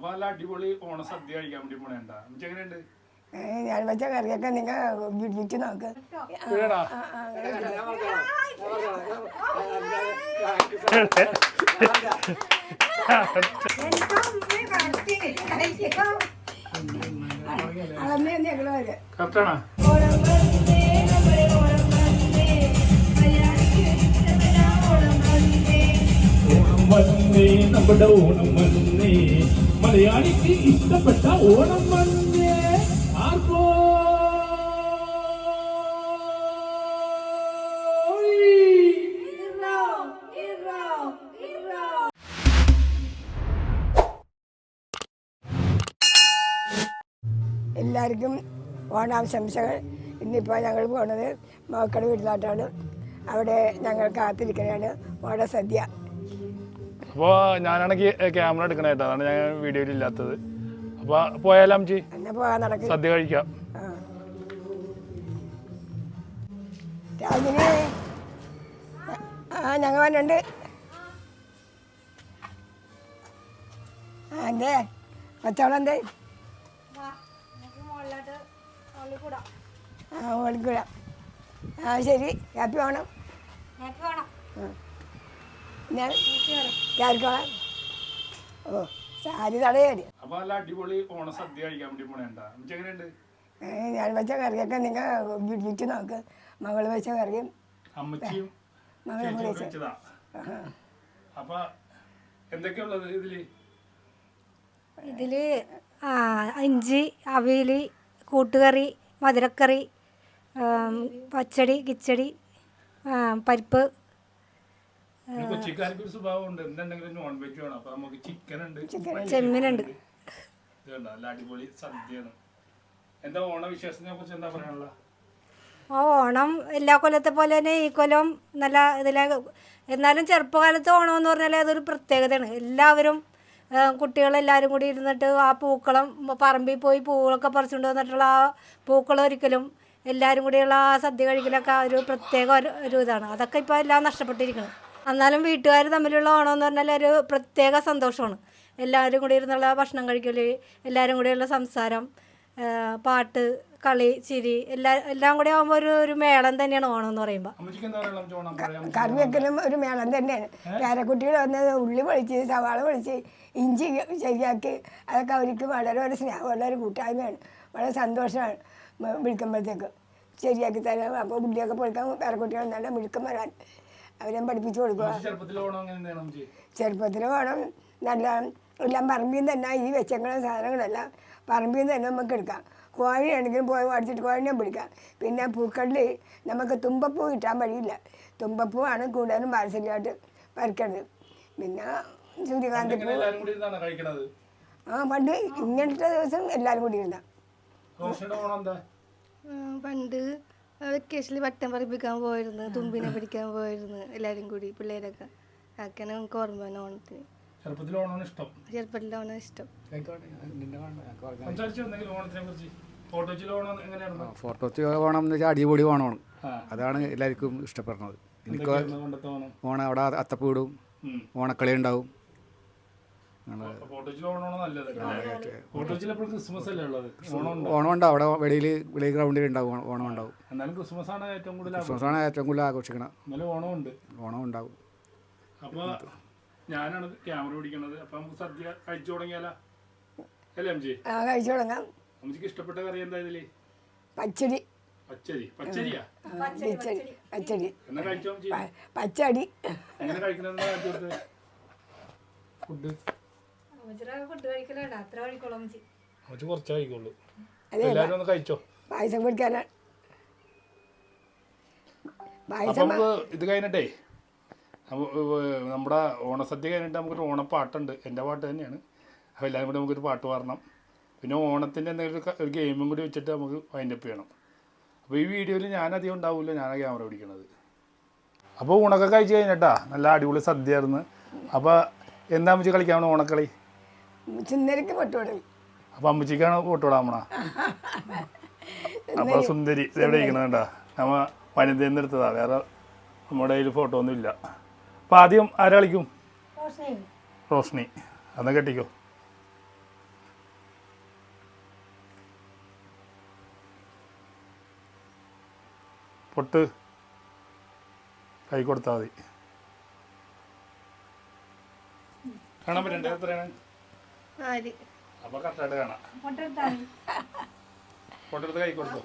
അപ്പൊ നല്ല അടിപൊളി ഓണസദ്യ കഴിക്കാൻ വേണ്ടി പോണേണ്ട അമ്മച്ചി എങ്ങനെയുണ്ട്? ഞാൻ വെച്ച കറിയൊക്കെ നിങ്ങൾ വിളിച്ചു നോക്ക്. ഇവിടെയാടാ? അളന്നേ ഞങ്ങൾ വരെ കറക്റ്റാണോ ഓണം വന്നേ നമ്മുടെ ഓണം വന്നേ. മലയാളിക്ക് ഇഷ്ടപ്പെട്ട ഓണം വന്നേ. ആർക്കോ? എല്ലാവർക്കും ഓണാശംസകൾ. ഇന്നിപ്പോൾ ഞങ്ങൾ പോണത് മക്കളുടെ വീട്ടിലോട്ടാണ്. അവിടെ ഞങ്ങൾ കാത്തിരിക്കുകയാണ് ഓണസദ്യ. അപ്പോൾ ഞാനാണെങ്കിൽ ക്യാമറ എടുക്കണേട്ടോ അതാണ് ഞാൻ വീഡിയോയിൽ ഇല്ലാത്തത്. അപ്പോൾ പോയാലാം അമ്മച്ചി? എന്നാ പോകാൻ നടക്കും. സദ്യ കഴിക്കാം. ആ. രാജിനി ആ ഞങ്ങൾ വന്നിട്ടുണ്ട്. ആ എന്തേ? എന്തേ ആ ഓളിക്കൂടാ ആ ശരി. ഹാപ്പി വേണം ഞാൻ ഓ സാരി തടയാടി അപ്പോൾ നല്ല അടിപൊളി ഓണസദ്യ കഴിക്കാൻ വേണ്ടി പോണേണ്ട അമ്മച്ചി എങ്ങനെയുണ്ട്? ഏ, ഞാൻ വെച്ച കറിയൊക്കെ നിങ്ങൾ വിളിച്ചു നോക്ക്. മകൾ വെച്ച കറിയും അമ്മച്ചിയും മകളെ ചേച്ചിയും വിളിച്ച് കഴിച്ചതാ അപ്പൊ എന്തൊക്കെയുള്ളത് ഇതിൽ? ഇതിൽ ഇഞ്ചി അവിയൽ കൂട്ടുകറി മധുരക്കറി പച്ചടി കിച്ചടി പരിപ്പ് കൊച്ചിക്കാർക്ക് ഒരു സ്വഭാവം ഉണ്ട് എന്തുണ്ടെങ്കിലും നോൺ വെജ് വേണം. അപ്പൊ നമുക്ക് ചിക്കൻ ഉണ്ട്. ചെമ്മീനുണ്ട് നല്ല അടിപൊളി സദ്യയാണ്. എന്താ ഓണവിശേഷത്തിനെ കുറിച്ച് എന്താ പറയാനുള്ള? ആ ഓണം എല്ലാ കൊല്ലത്തെ പോലെ തന്നെ ഈ കൊല്ലം നല്ല ഇതിലെ എന്നാലും ചെറുപ്പകാലത്ത് ഓണം എന്ന് പറഞ്ഞാൽ അതൊരു പ്രത്യേകതയാണ്. എല്ലാവരും കുട്ടികളെല്ലാരും കുട്ടികളെല്ലാവരും കൂടി ഇരുന്നിട്ട് ആ പൂക്കളം പറമ്പിൽ പോയി പൂക്കളൊക്കെ പറിച്ചുകൊണ്ട് വന്നിട്ടുള്ള ആ പൂക്കളം ഒരിക്കലും എല്ലാവരും കൂടിയുള്ള ആ സദ്യ കഴിക്കലൊക്കെ ഒരു പ്രത്യേക ഒരു ഒരു ഇതാണ്. അതൊക്കെ ഇപ്പോൾ എല്ലാം നഷ്ടപ്പെട്ടിരിക്കണം. എന്നാലും വീട്ടുകാർ തമ്മിലുള്ള ഓണം എന്ന് പറഞ്ഞാൽ ഒരു പ്രത്യേക സന്തോഷമാണ്. എല്ലാവരും കൂടി ഇരുന്നുള്ള ഭക്ഷണം കഴിക്കൽ എല്ലാവരും കൂടിയുള്ള സംസാരം പാട്ട് കളി ചിരി എല്ലാ എല്ലാം കൂടി ആകുമ്പോൾ ഒരു ഒരു മേളം തന്നെയാണ് ഓണം എന്ന് പറയുമ്പോൾ അമ്മച്ചിക്ക് എന്താ പറയാനുള്ള അമ്മച്ചി ഓണം പറയാം? കറി വെക്കലും ഒരു മേളം തന്നെയാണ്. പേരക്കുട്ടികൾ വന്ന് ഉള്ളി പൊളിച്ച് സവാള പൊളിച്ച് ഇഞ്ചി ശരിയാക്കി അതൊക്കെ അവർക്ക് വളരെ ഒരു സ്നേഹമുള്ള ഒരു കൂട്ടായ്മയാണ്. വളരെ സന്തോഷമാണ് വിളിക്കുമ്പോഴത്തേക്ക്. ശരിയാക്കി തരാം. അപ്പോൾ ഉള്ളിയൊക്കെ പൊളിക്കാൻ പേരക്കുട്ടികൾ നല്ല മിഴുക്കം വരാൻ അവരെ പഠിപ്പിച്ചു കൊടുക്കുക. ചെറുപ്പത്തിൽ വേണം നല്ല എല്ലാം പറമ്പിൽ തന്നെ ഈ വെച്ചേക്കുന്ന സാധനങ്ങളെല്ലാം പറമ്പിൽ തന്നെ നമുക്ക് എടുക്കാം. കോഴിയാണെങ്കിലും പോയി വാടിച്ചിട്ട് കോഴിനെ പിടിക്കാം. പിന്നെ പൂക്കളിൽ നമുക്ക് തുമ്പപ്പൂ കിട്ടാൻ വഴിയില്ല. തുമ്പപ്പൂവാണ് കൂടുതലും പാരസല്യമായിട്ട് പറിക്കണത്. പിന്നെ സൂര്യകാന്തി പൂ. ആ പണ്ട് ഇങ്ങനത്തെ ദിവസം എല്ലാവരും കൂടി ഉം, പണ്ട് വെക്കേഷനിൽ വട്ടം പറപ്പിക്കാൻ പോയിരുന്നു തുമ്പിനെ പിടിക്കാൻ പോയിരുന്നു എല്ലാവരും കൂടി പിള്ളേരൊക്കെ. അതൊക്കെയാണ് നമുക്ക് ഓർമ്മ വന്ന ഓണത്തിന്. ചെറുപ്പത്തിൽ ഓണമാണ് ഇഷ്ടം. ചെറുപ്പത്തിൽ ഓണം ഇഷ്ടം. ഫോട്ടോച്ച് ഓണം എന്ന് വെച്ചാൽ അടിപൊളി ഓണമാണ്. അതാണ് എല്ലാവർക്കും ഇഷ്ടപ്പെടുന്നത്. എനിക്ക് ഓണം? ഓണം അവിടെ അത്തപ്പൂടും ഓണക്കളി ഉണ്ടാവും. ഫോട്ടോച്ചിൽ ഓണമാണ് നല്ലത്? ഫോട്ടോച്ചിൽ എപ്പോഴും ക്രിസ്മസ് അല്ലേ ഉള്ളത്? ഓണം ഓണം ഉണ്ടാവും അവിടെ വെളിയിൽ വെളിയിൽ ഗ്രൗണ്ടിൽ ഉണ്ടാവും ഓണം- ഉണ്ടാവും. എന്നാലും ക്രിസ്മസ് ആണ് ഏറ്റവും കൂടുതൽ ക്രിസ്മസ് ആണ് ഏറ്റവും കൂടുതൽ ആഘോഷിക്കണം എന്നാലും ഓണം ഉണ്ട് ഓണം ഉണ്ടാവും. അപ്പൊ ഞാനാണ് ക്യാമറ പിടിക്കുന്നത് അപ്പൊ നമുക്ക് സദ്യ കഴിച്ചു തുടങ്ങിയാലോ? അല്ലേ അമ്മച്ചി ആ കഴിച്ചു തുടങ്ങാം. അമ്മച്ചിക്ക് ഇഷ്ടപ്പെട്ട കറി എന്താ ഇതിൽ? പച്ചടി. പച്ചടി. പച്ചടിയാ? പച്ചടി പച്ചടി. എന്നാ കഴിച്ചോ പച്ചടി. എങ്ങനെ കഴിക്കണമെന്ന് ഫുഡ് ഫുഡ് കഴിക്കലുണ്ട് അത്ര കഴിക്കോളാം അമ്മച്ചി. കുറച്ചേ കഴിക്കുള്ളൂ. അതെ എല്ലാരും ഒന്ന് കഴിച്ചോ? പായസം അപ്പൊ നമുക്ക് ഇത് കഴിഞ്ഞിട്ടേ നമ്മുടെ ഓണസദ്യ കഴിഞ്ഞിട്ട് നമുക്കൊരു ഓണപ്പാട്ടുണ്ട്. എന്റെ പാട്ട് തന്നെയാണ്. അപ്പോൾ എല്ലാവരും കൂടി നമുക്കൊരു പാട്ട് പാടണം. പിന്നെ ഓണത്തിന്റെ എന്തെങ്കിലും ഒരു ഗെയിമും കൂടി വെച്ചിട്ട് നമുക്ക് വൈൻഡപ്പ് ചെയ്യണം. അപ്പോൾ ഈ വീഡിയോയിൽ ഞാൻ അധികം ഉണ്ടാവില്ല. ഞാനാ ക്യാമറ പിടിക്കണത്. അപ്പോൾ ഊണൊക്കെ കഴിച്ച് കഴിഞ്ഞിട്ടാ നല്ല അടിപൊളി സദ്യ ആയിരുന്നു അപ്പോൾ എന്താ വെച്ച് കളിക്കാണ് ഓണക്കളി? ചിന്നരിക്ക് പൊട്ടോടും അപ്പൊ അമ്മച്ചിക്കാണ് പൊട്ടോടാമണ അപ്പൊ സുന്ദരി എവിടെ ഇരിക്കണണ്ടാ നമ്മ വനിതയിൽ എന്നെടുത്തതാ വേറെ നമ്മുടെ കയ്യിൽ ഫോട്ടോ ഒന്നും ഇല്ല. അപ്പൊ ആദ്യം ആരാ കളിക്കും? റോഷ്നി. അന്ന് കെട്ടിക്കോ. പൊട്ട്. കൈ കൊടുത്താൽ മതി. കാണാൻ പറ്റണ്ടേ? എത്രയാണ്? ആര്? അപ്പോൾ കറക്റ്റായിട്ട് കാണാം. പൊട്ടെടുത്ത് കൈ കൊടുത്തു?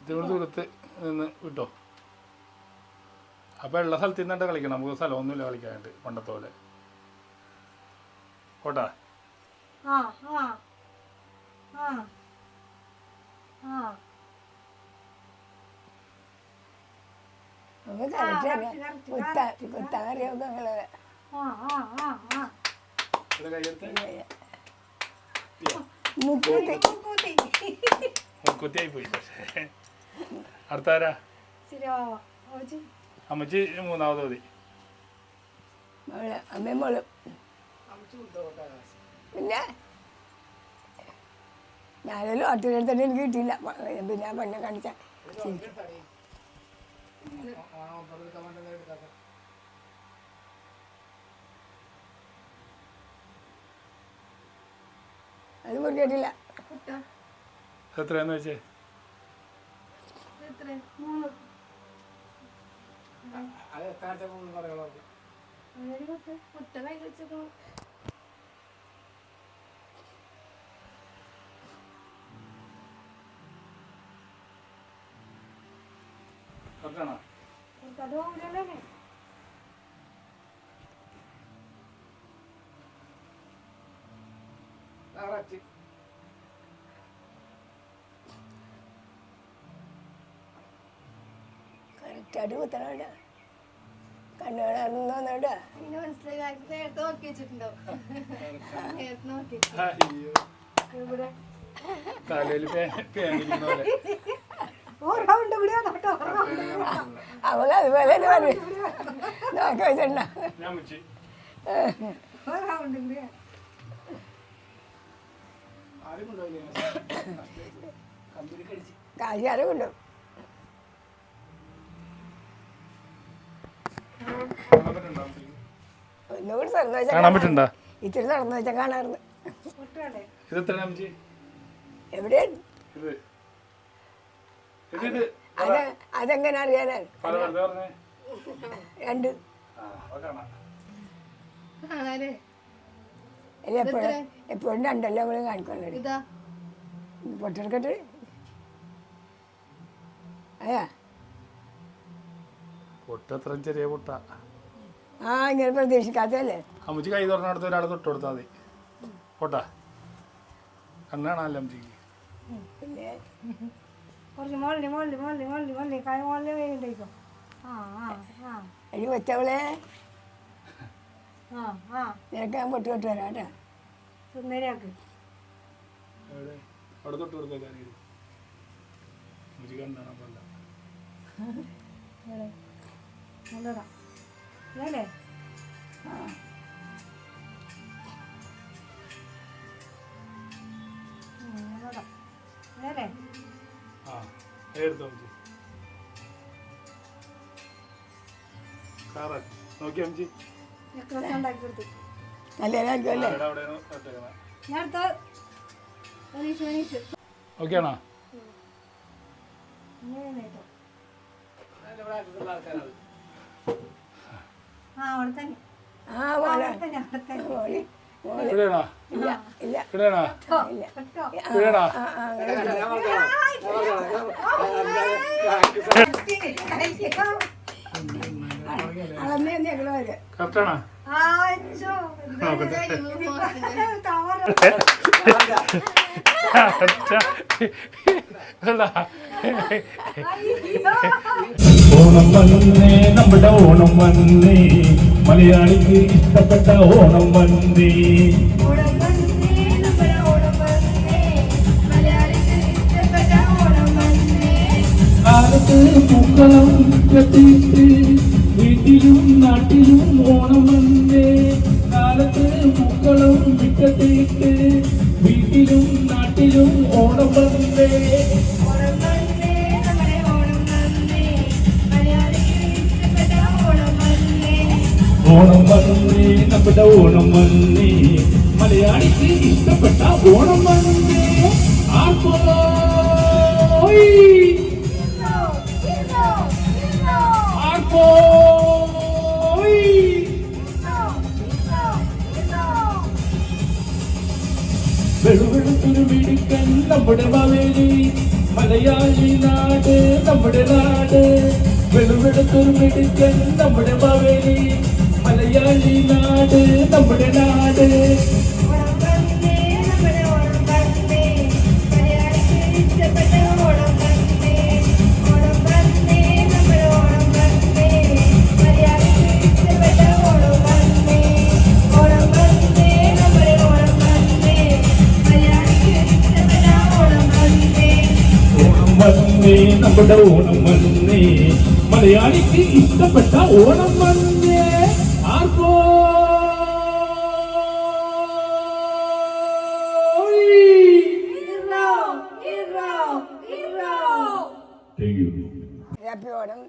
ഇതിനോട് ദൂരത്ത് നിന്ന് വിട്ടോ. അപ്പോൾ ഉള്ള സ്ഥലത്ത് നിന്നിട്ട് കളിക്കണം. നമുക്ക് സ്ഥലമൊന്നുമില്ല കളിക്കാനായിട്ട് പണ്ടത്തെ പോലെ. കോട്ടാ ആ. ആ. ആ. ആ നമുക്ക് കറക്റ്റ് അറിയാം കുത്താ കുത്താൻ അറിയാവുന്ന നിങ്ങളെ ആ ആ ആ ആ ഇത് കൈയെടുത്ത് മുക്കൂത്തി കൂത്തി മുക്കുത്തിയായി പോയി പക്ഷേ അടുത്താരാ ശരി ആ ഓച്ചി അമ്മച്ചി. മൂന്നാമത് മതി. മോൾ അമ്മയും മോളും. പിന്നെ? ഞാനൊരു ഒറ്റയെടുത്തിട്ട് എനിക്ക് കിട്ടിയില്ല. പിന്നെ ആ പെണ്ണെ കാണിച്ച. അത് മുറിക്കിട്ടില്ല എത്രയാന്ന് വെച്ചേ? മുട്ട കൈ വെച്ചേക്കണു. കറക്റ്റാണോ അത് പോകില്ലല്ലേ കറക്റ്റായിട്ട് കുത്തണോടാ. കണ്ണുകളൊന്നോടാ പിന്നെ മനസ്സിലായി കാര്യം നേരത്തെ നോക്കി വെച്ചിട്ടുണ്ടോ? നേരത്തെ നോക്കി ഇവിടെ. തലയിൽ പേനിരിക്കുന്ന പോലെ. ഓർമ്മ ഇവിടെ കേട്ടോ അവൾ അതുപോലെ തന്നെ പറയും നോക്കി വെച്ചിട്ടുണ്ടോ ഞാൻ വെച്ച് ഓർമ്മ ഉണ്ട് ഇവിടെ കാശാരെ കൊണ്ടും കാണാൻ പറ്റുന്നുണ്ടോ? അമ്മച്ചിക്ക്? ഒന്നുകൂടി തുറന്നു വെച്ചാൽ കാണാൻ ഇത്തിരി നടന്നു വെച്ചാൽ കാണാറുണ്ട് എവിടെയാണ് അതെങ്ങനെ അറിയാനാണ് രണ്ട്. എപ്പോഴും എപ്പോഴും രണ്ടല്ലേ നമ്മൾ കാണിക്കണല്ലോ ഇതാ. പൊട്ടെടുക്കട്ടെ അയാ ചെറിയ പൊട്ട. ആ ഇങ്ങനെ പ്രതീക്ഷിക്കാത്തല്ലേ അമ്മച്ചി കൈ തുറന്നെടുത്ത് ഒരാൾ തൊട്ട് കൊടുത്താൽ മതി. പൊട്ടാ. കണ്ണാണല്ലോ അമ്മച്ചിക്ക്? പിന്നെ കുറച്ച് മുകളിൽ മുകളിൽ മുകളിൽ മുകളിൽ മുകളിൽ കൈ മുകളിൽ വേണ്ടിക്കോ ആ ആ ആ. അരി വെച്ചവളെ. ആ ആ. നിനക്ക് ഞാൻ പൊട്ടി തൊട്ട് വരാം കേട്ടോ. സുന്ദരിയാക്ക്. അവിടെ തൊട്ട് കൊടുക്കാൻ കാര്യം എടുത്തോ അമ്മച്ചി കറക്റ്റ് നോക്കി അമ്മച്ചി നെക്ലസ് ഉണ്ടാക്കി കൊടുത്തു നല്ലതായിരിക്കും അല്ലേ? ഞാൻ അടുത്ത മനീഷ് മനീഷ് ഓക്കെ ആണോ? ആ അവിടെ തന്നെ ആ അവിടെ തന്നെ അവിടെ തന്നെ കറക്റ്റാണോ ആച്ചോ തവറ ഓണം വന്നേ നമ്മുടെ ഓണം വന്നേ. മലയാളിക്ക് ഇഷ്ടപ്പെട്ട ഓണം വന്നേ. കാലത്ത് പൂക്കളം കത്തിയിട്ട് വീട്ടിലും നാട്ടിലും ഓണം വന്നേ. കാലത്ത് പൂക്കളം വിക്കത്തിയിട്ട് വീട്ടിലും നാട്ടിലും ഓണം വന്നേ. ഓണം വന്നേ നമ്മുടെ ഓണം വന്നേ. മലയാളിക്ക് ഇഷ്ടപ്പെട്ട ഓണം വന്നേ. ഓണം വെളുവെളുത്തൊരു മിടുക്കൻ നമ്മുടെ മാവേലി. മലയാളി നാട് നമ്മുടെ നാട്. വെളുവെളുത്തൊരു മിടുക്കൻ നമ്മുടെ മാവേലി. മലയാളി നാട് നമ്മുടെ നാട്. നമ്മുടെ ഓണം വന്നേ മലയാളിക്ക് ഇഷ്ടപ്പെട്ട ഓണം വന്നേ ആർക്കോ ഹാപ്പി ഓണം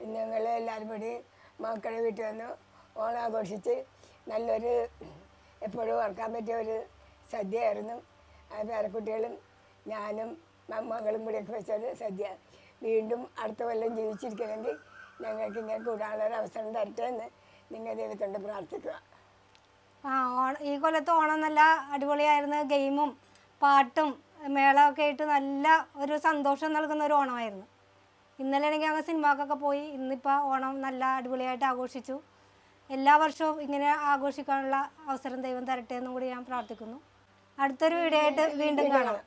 ഞങ്ങൾ എല്ലാവരും കൂടി മക്കളെ വീട്ടിൽ വന്ന് ഓണം ആഘോഷിച്ച് നല്ലൊരു എപ്പോഴും ഓർക്കാൻ പറ്റിയ ഒരു സദ്യയായിരുന്നു. ആ പേരക്കുട്ടികളും ഞാനും മകളും കൂടിയൊക്കെ വെച്ചത് സദ്യ. വീണ്ടും അടുത്ത കൊല്ലം ജീവിച്ചിരിക്കണമെങ്കിൽ ഞങ്ങൾക്ക് ഇങ്ങനെ കൂടാനുള്ളൊരു അവസരം തരട്ടെ എന്ന് നിങ്ങൾ ദൈവത്തോട് പ്രാർത്ഥിക്കുക. ആ ഓണ ഈ കൊല്ലത്ത് ഓണം നല്ല അടിപൊളിയായിരുന്ന. ഗെയിമും പാട്ടും മേളമൊക്കെ ആയിട്ട് നല്ല ഒരു സന്തോഷം നൽകുന്ന ഒരു ഓണമായിരുന്നു. ഇന്നലെ ആണെങ്കിൽ അങ്ങ് സിനിമക്കൊക്കെ പോയി. ഇന്നിപ്പോൾ ഓണം നല്ല അടിപൊളിയായിട്ട് ആഘോഷിച്ചു. എല്ലാ വർഷവും ഇങ്ങനെ ആഘോഷിക്കാനുള്ള അവസരം ദൈവം തരട്ടെ എന്നും കൂടി ഞാൻ പ്രാർത്ഥിക്കുന്നു. അടുത്തൊരു വീഡിയോ ആയിട്ട് വീണ്ടും കാണാം.